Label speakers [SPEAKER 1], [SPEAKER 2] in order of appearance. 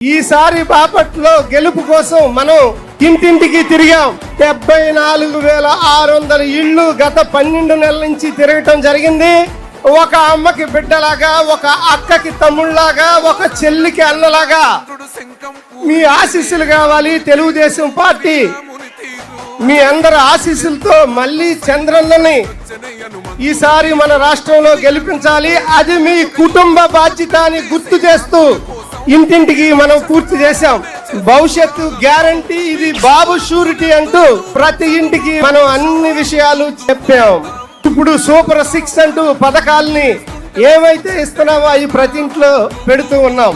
[SPEAKER 1] ఈసారి బాపట్లో గెలుపు కోసం మనం ఇంటింటికి తిరిగాం. డెబ్బై నాలుగు వేల ఆరు వందల ఇళ్ళు గత పన్నెండు నెలల నుంచి తిరగటం జరిగింది. ఒక అమ్మకి బిడ్డలాగా ఒక అక్కకి తమ్ముళ్ళాగా ఒక చెల్లికి అన్నలాగా మీ ఆశీస్సులు కావాలి తెలుగుదేశం పార్టీ. మీ అందరి ఆశీస్సులతో మళ్ళీ చంద్రన్నని ఈసారి మన రాష్ట్రంలో గెలిపించాలి. అది మీ కుటుంబ బాధ్యత అని గుర్తు చేస్తూ ఇంటింటికి మనం పూర్తి చేశాం. భవిష్యత్తు గ్యారంటీ ఇది బాబు షూరిటీ అంటూ ప్రతి ఇంటికి మనం అన్ని విషయాలు చెప్పాం. ఇప్పుడు సూపర్ సిక్స్ అంటూ పథకాల్ని ఏవైతే ఇస్తున్నామో అవి ప్రతి ఇంట్లో పెడుతూ ఉన్నాం.